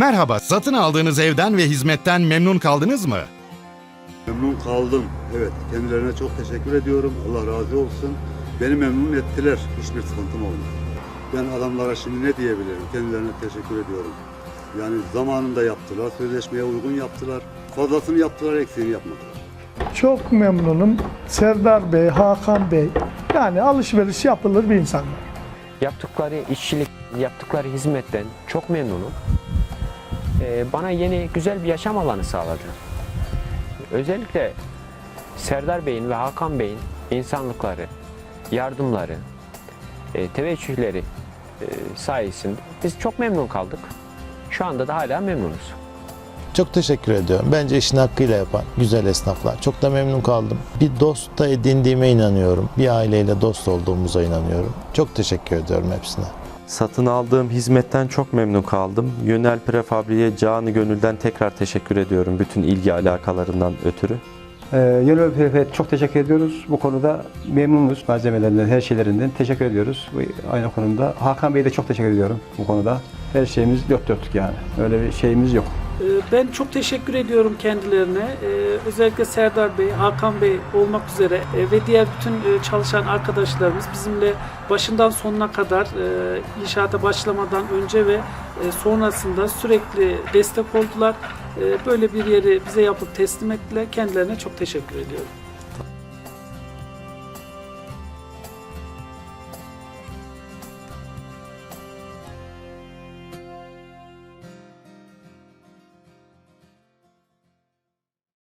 Merhaba, satın aldığınız evden ve hizmetten memnun kaldınız mı? Memnun kaldım. Evet, kendilerine çok teşekkür ediyorum. Allah razı olsun. Beni memnun ettiler. Hiçbir sıkıntım olmadı. Ben adamlara şimdi ne diyebilirim? Kendilerine teşekkür ediyorum. Yani zamanında yaptılar, sözleşmeye uygun yaptılar. Fazlasını yaptılar, eksiğini yapmadılar. Çok memnunum. Serdar Bey, Hakan Bey. Yani alışveriş yapılır bir insanlar. Yaptıkları işçilik, yaptıkları hizmetten çok memnunum. Ee, bana yeni güzel bir yaşam alanı sağladı. Özellikle Serdar Bey'in ve Hakan Bey'in insanlıkları, yardımları, e, teveccühleri e, sayesinde biz çok memnun kaldık. Şu anda da hala memnunuz. Çok teşekkür ediyorum. Bence işini hakkıyla yapan güzel esnaflar. Çok da memnun kaldım. Bir dost da edindiğime inanıyorum. Bir aileyle dost olduğumuza inanıyorum. Çok teşekkür ediyorum hepsine. Satın aldığım hizmetten çok memnun kaldım. Yönel Prefabri'ye canı gönülden tekrar teşekkür ediyorum bütün ilgi alakalarından ötürü. Ee, Yönel Prefet çok teşekkür ediyoruz. Bu konuda memnunuz malzemelerinden, her şeylerinden teşekkür ediyoruz. Aynı konuda. Hakan Bey'e de çok teşekkür ediyorum bu konuda. Her şeyimiz dört dörtlük yani. Öyle bir şeyimiz yok. Ee, Ben çok teşekkür ediyorum kendilerine. Ee, Özellikle Serdar Bey, Hakan Bey olmak üzere e, ve diğer bütün e, çalışan arkadaşlarımız bizimle başından sonuna kadar e, inşaata başlamadan önce ve sonrasında sürekli destek oldular. Böyle bir yeri bize yapıp teslim ettiler. Kendilerine çok teşekkür ediyorum.